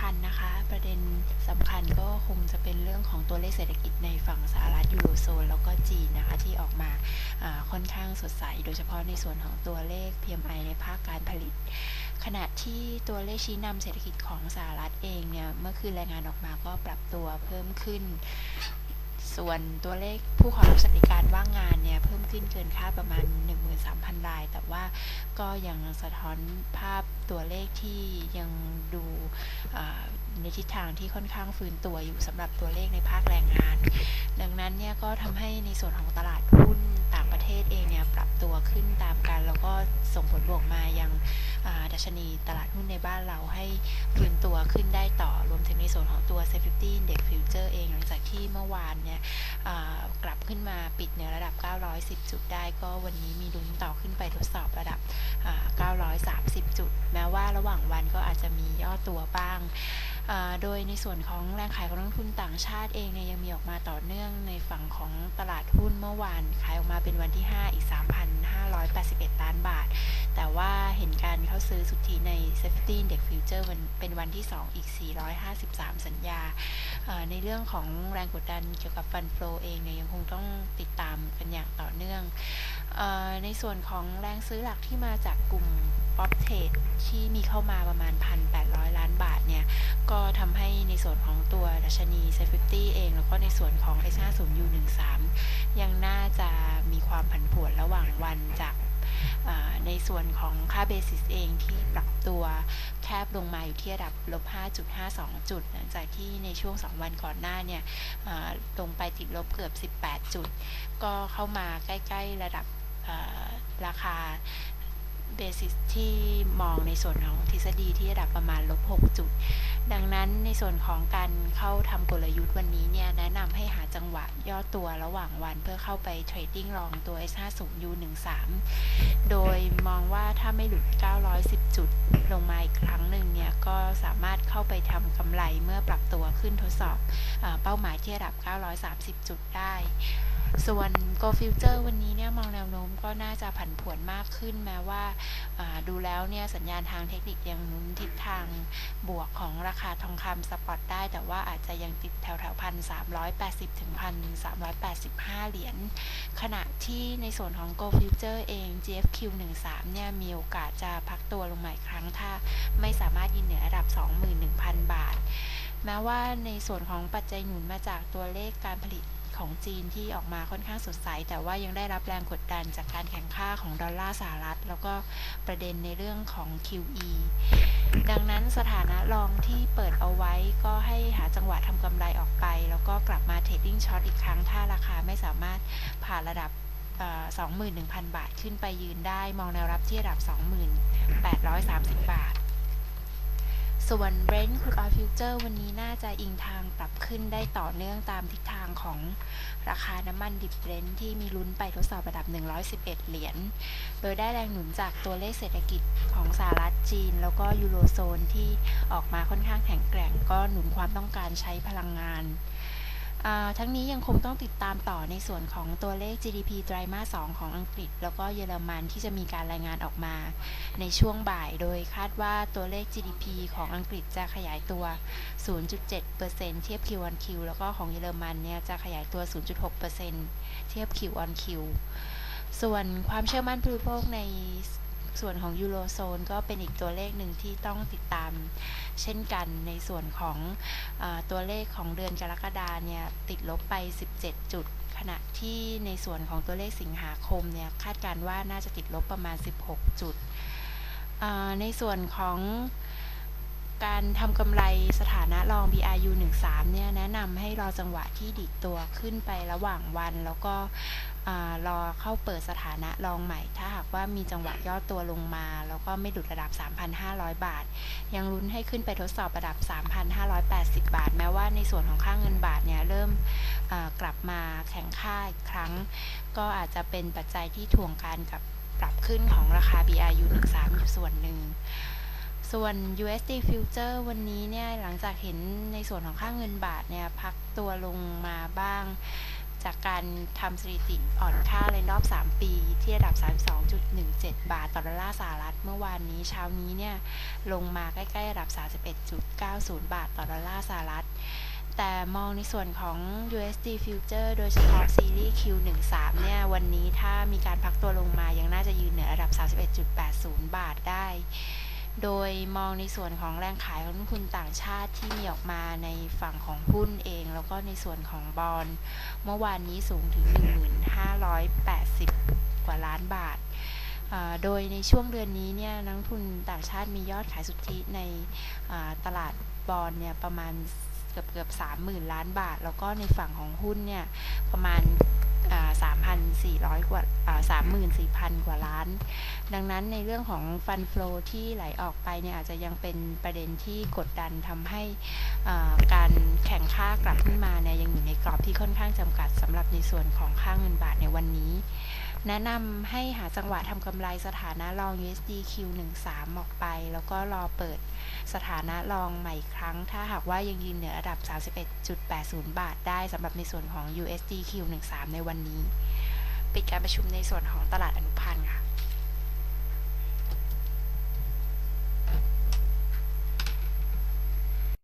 คัญนะคะ ประเด็นสำคัญก็คงจะเป็นเรื่องของตัวเลขเศรษฐกิจในฝั่งสหรัฐยูโรโซนแล้วก็จีนนะคะที่ออกมาค่อนข้างสดใส โดยเฉพาะในส่วนของตัวเลข PMI ในภาคการผลิต ขณะที่ตัวเลขชี้นำเศรษฐกิจของสหรัฐเองเนี่ยเมื่อคืนรายงานออกมาก็ปรับตัวเพิ่มขึ้น ส่วนตัวเลขผู้ขอรับสวัสดิการว่างงานเนี่ยเพิ่มขึ้นเกินคาดประมาณ 13,000 ราย แต่ว่าก็ยังสะท้อนภาพตัวเลขที่ยังดูในทิศทางที่ค่อนข้างฟื้นตัวอยู่สำหรับตัวเลขในภาคแรงงาน ดังนั้นเนี่ยก็ทำให้ในส่วนของตลาดหุ้นต่างประเทศเองเนี่ยปรับตัวขึ้นตามกัน แล้วก็ส่งผลบวกมายังดัชนีตลาดหุ้นในบ้านเราให้ฟื้นตัวขึ้นได้ต่อรวมถึงในส่วนของตัว Safety Index ที่เมื่อวานเนี่ยกลับขึ้นมาปิดเหนือระดับ 910 จุดได้ก็วันนี้มีลุ้นต่อขึ้นไปทดสอบระดับ 930 จุด แม้ว่าระหว่างวันก็อาจจะมีย่อตัวบ้าง โดยในส่วนของแรงขายของนักทุนต่างชาติเองเนี่ยยังมีออกมาต่อเนื่องในฝั่งของตลาดหุ้นเมื่อวานขายออกมาเป็นวันที่ 5 อีก 3,581 ล้านบาท ซื้อสุทธิใน Safety Index Future เป็นวันที่ 2 อีก 453 สัญญา ในเรื่องของแรงกดดันเกี่ยวกับฟันโฟเองเนี่ยยังคงต้องติดตามกันอย่างต่อเนื่อง ในส่วนของแรงซื้อหลักที่มาจากกลุ่มป๊อปเทรดที่มีเข้ามาประมาณ 1,800 ล้านบาทเนี่ย ก็ทำให้ในส่วนของตัวดัชนีเซฟตี้เอง แล้วก็ในส่วนของ S50U13 ยังน่าจะมีความผันผวนระหว่างวันจาก ในส่วนของค่าเบสิสเองที่ปรับตัวแคบลงมาอยู่ที่ระดับลบ 5.52 จุด หลังจากที่ในช่วง 2 วันก่อนหน้าเนี่ยลงไปติดลบเกือบ 18 จุด ก็เข้ามาใกล้ ๆ ระดับราคา เบสิสที่มองในส่วนของทฤษฎีที่ระดับประมาณลบ6จุด ดังนั้นในส่วนของการเข้าทำกลยุทธ์วันนี้เนี่ย แนะนำให้หาจังหวะย่อตัวระหว่างวันเพื่อเข้าไปเทรดดิ้งลองตัว S50U13 โดยมองว่าถ้าไม่หลุด 910 จุดลงมาอีกครั้งหนึ่งเนี่ย ก็สามารถเข้าไปทำกำไรเมื่อปรับตัวขึ้นทดสอบเป้าหมายที่ระดับ 930 จุดได้ ส่วน Go Future วันนี้เนี่ยมองแนวโน้มก็น่าจะผันผวนมากขึ้นแม้ว่าดูแล้วเนี่ยสัญญาณทางเทคนิคยังนุนทิศทางบวกของราคาทองคำสปอตได้ แต่ว่าอาจจะยังติดแถวแถวพันสามร้อยแปดสิบถึงพันสามร้อยแปดสิบห้าเหรียญขณะที่ในส่วนของ Go Future เอง GFQ 13เนี่ยมีโอกาสจะพักตัวลงใหม่ครั้งถ้าไม่สามารถยินเหนือระดับ 21,000 บาท แม้ว่าในส่วนของปัจจัยหนุนมาจากตัวเลขการผลิต ของจีนที่ออกมาค่อนข้างสดใส แต่ว่ายังได้รับแรงกดดันจากการแข่งข้าของดอลลาร์สหรัฐ แล้วก็ประเด็นในเรื่องของ QE ดังนั้นสถานะรองที่เปิดเอาไว้ก็ให้หาจังหวะทำกำไรออกไป แล้วก็กลับมาเทรดดิ้งช็อตอีกครั้ง ถ้าราคาไม่สามารถผ่านระดับ21,000 บาทขึ้นไปยืนได้มองแนวรับที่ระดับ 2830 บาท ส่วน Brent Crude Oil Future วันนี้น่าจะอิงทางปรับขึ้นได้ต่อเนื่องตามทิศทางของราคาน้ำมันดิบเบรนท์ที่มีลุ้นไปทดสอบระดับ 111 เหรียญ โดยได้แรงหนุนจากตัวเลขเศรษฐกิจของสหรัฐจีน แล้วก็ยูโรโซนที่ออกมาค่อนข้างแข็งแกร่ง ก็หนุนความต้องการใช้พลังงาน ทั้งนี้ยังคงต้องติดตามต่อในส่วนของตัวเลข GDP ไตรมาส 2 ของอังกฤษ แล้วก็เยอรมันที่จะมีการรายงานออกมา ในช่วงบ่าย โดยคาดว่าตัวเลข GDP ของอังกฤษจะขยายตัว 0.7%เทียบ Q on Q แล้วก็ของเยอรมันเนี่ยจะขยายตัว 0.6%เทียบ Q on Q ส่วนความเชื่อมั่นผู้บริโภคใน ส่วนของยูโรโซนก็เป็นอีกตัวเลขหนึ่งที่ต้องติดตาม เช่นกันในส่วนของอตัวเลขของเดือนกรกฎาเนี่ยติดลบไป 17 จุด ขณะที่ในส่วนของตัวเลขสิงหาคมเนี่ยคาดการว่าน่าจะติดลบประมาณ 16 จุด ในส่วนของ การทำกำไรสถานะรอง BRU 13เนี่ยแนะนำให้รอจังหวะที่ดิดตัวขึ้นไประหว่างวัน แล้วก็รอเข้าเปิดสถานะรองใหม่ ถ้าหากว่ามีจังหวะย่อตัวลงมา แล้วก็ไม่ดุดระดับ 3,500 บาท ยังลุ้นให้ขึ้นไปทดสอบระดับ 3,580 บาท แม้ว่าในส่วนของค่างเงินบาทเนี่ยเริ่มกลับมาแข็งค่าอีกครั้ง ก็อาจจะเป็นปัจจัยที่ถ่วงการกับปรับขึ้นของราคา BRU 13อยู่ส่วนหนึ่ง ส่วน USD Future วันนี้เนี่ยหลังจากเห็นในส่วนของค่าเงินบาทเนี่ยพักตัวลงมาบ้าง จากการทำสถิติอ่อนค่าในรอบ 3 ปี ที่ระดับ 32.17 บาทต่อดอลลาร์สหรัฐเมื่อวานนี้เช้านี้เนี่ยลงมาใกล้ๆระดับ 31.90 บาทต่อดอลลาร์สหรัฐแต่มองในส่วนของ USD Future โดยเฉพาะซีรีส์ Q13 เนี่ย วันนี้ถ้ามีการพักตัวลงมายังน่าจะยืนเหนือระดับ 31.80 บาทได้ โดยมองในส่วนของแรงขายของนักทุนต่างชาติที่มีออกมาในฝั่งของหุ้นเอง แล้วก็ในส่วนของบอลเมื่อวานนี้สูงถึง 1,580 กว่าล้านบาท โดยในช่วงเดือนนี้เนี่ยนักทุนต่างชาติมียอดขายสุทธิในตลาดบอลเนี่ยประมาณเกือบเกือบ30,000 ล้านบาท แล้วก็ในฝั่งของหุ้นเนี่ยประมาณ 3,400 กว่า34,000 กว่าล้าน ดังนั้นในเรื่องของฟันฟลอที่ไหลออกไปเนี่ยอาจจะยังเป็นประเด็นที่กดดันทำให้การแข่งค่ากลับขึ้นมาเนี่ยยังอยู่ในกรอบที่ค่อนข้างจำกัดสำหรับในส่วนของค่าเงินบาทในวันนี้ แนะนำให้หาจังหวะทำกำไรสถานะรอง USD Q13 ออกไป แล้วก็รอเปิดสถานะรองใหม่อีกครั้ง ถ้าหากว่ายังยืนเหนือระดับ 31.80 บาทได้สำหรับในส่วนของ USD Q13 ในวันนี้ปิดการประชุมในส่วนของตลาดอนุพันธ์ค่ะ